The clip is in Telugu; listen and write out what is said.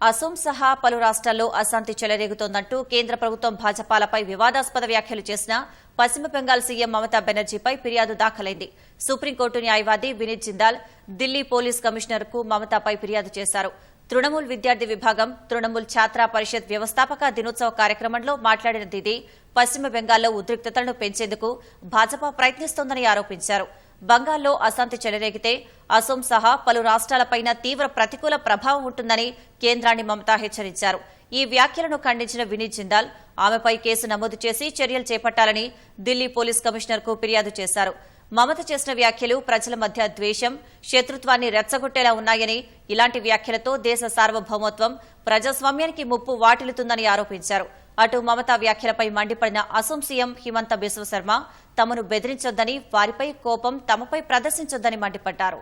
అసోం సహా పలు రాష్ట్రాల్లో అశాంతి చెలరేగుతోందంటూ కేంద్ర ప్రభుత్వం భాజపాలపై వివాదాస్పద వ్యాఖ్యలు చేసిన పశ్చిమ బెంగాల్ సీఎం మమతా బెనర్జీపై ఫిర్యాదు దాఖలైంది. సుప్రీంకోర్టు న్యాయవాది వినీత్ జిందాల్ ఢిల్లీ పోలీస్ కమిషనర్కు మమతాపై ఫిర్యాదు చేశారు. తృణమూల్ విద్యార్థి విభాగం తృణమూల్ ఛాత్రా పరిషత్ వ్యవస్థాపక దినోత్సవ కార్యక్రమంలో మాట్లాడిన దీది పశ్చిమ బెంగాల్లో ఉద్రిక్తతలను పెంచేందుకు భాజపా ప్రయత్నిస్తోందని ఆరోపించారు. బంగాల్లో అశాంతి చెలరేగితే అసోం సహా పలు రాష్ట్రాలపైన తీవ్ర ప్రతికూల ప్రభావం ఉంటుందని కేంద్రాన్ని మమతా హెచ్చరించారు. ఈ వ్యాఖ్యలను ఖండించిన వినీత్ జిందాల్ ఆమెపై కేసు నమోదు చేసి చర్యలు చేపట్టాలని ఢిల్లీ పోలీస్ కమిషనర్కు ఫిర్యాదు చేశారు. మమత చేసిన వ్యాఖ్యలు ప్రజల మధ్య ద్వేషం శత్రుత్వాన్ని రెచ్చగొట్టేలా ఉన్నాయని ఇలాంటి వ్యాఖ్యలతో దేశ సార్వభౌమత్వం ప్రజాస్వామ్యానికి ముప్పు వాటిల్లుతుందని ఆరోపించారు. అటు మమతా వ్యాఖ్యలపై మండిపడిన అసోం సీఎం హిమంత బిశ్వశర్మ తమను బెదిరించొద్దని వారిపై కోపం తమపై ప్రదర్శించొద్దని మండిపడ్డారు.